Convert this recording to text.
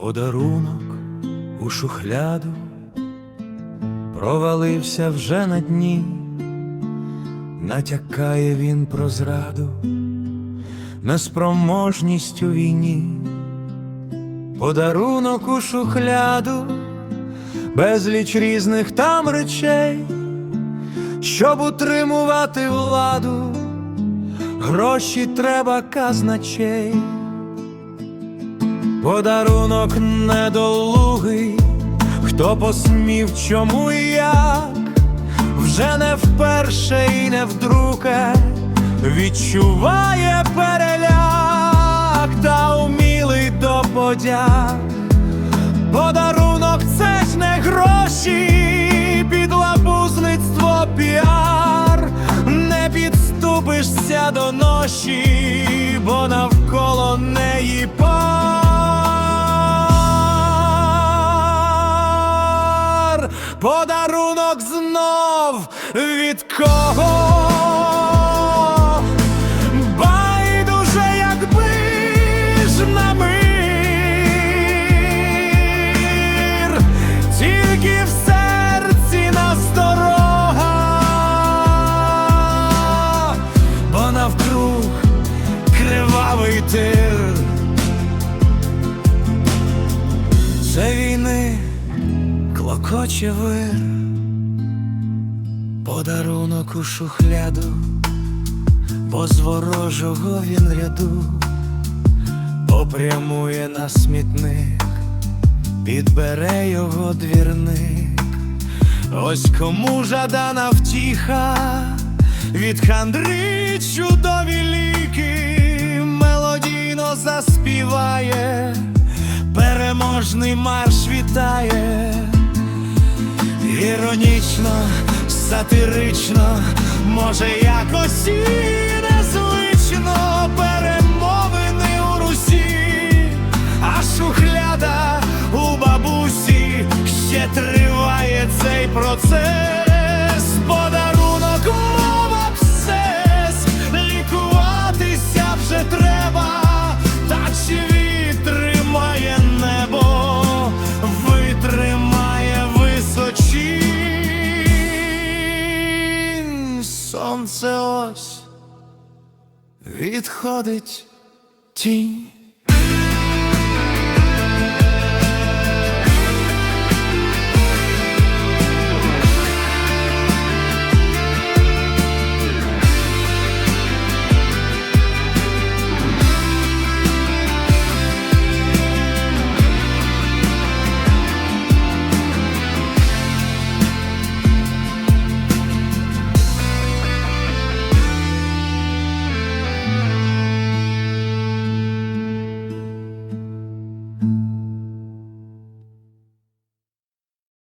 Подарунок у шухляду провалився вже на дні, натякає він про зраду, неспроможність у війні, подарунок у шухляду, безліч різних там речей, щоб утримувати владу, гроші треба казначей. Подарунок недолугий, хто посмів чому і як, вже не вперше і не вдруге. Відчуває переляк та умілий до подяк. Подарунок це ж не гроші, підлабузництво піар, не підступишся до ноші, бо навколо Подарунок знов від кого? Байдуже, якби ж на тільки в серці нас дорога, бо навкруг кривавий тир. Це війни клокоче вир, подарунок у шухляду, бо з ворожого він ряду попрямує на смітник, підбере його двірник. Ось кому жадана втіха, від хандри чудові ліки, мелодійно заспіває, переможний марш вітає, іронічно, сатирично, може якось і незвично перемовини у Русі, а шухляда у бабусі ще триває цей процес. Відходить тінь.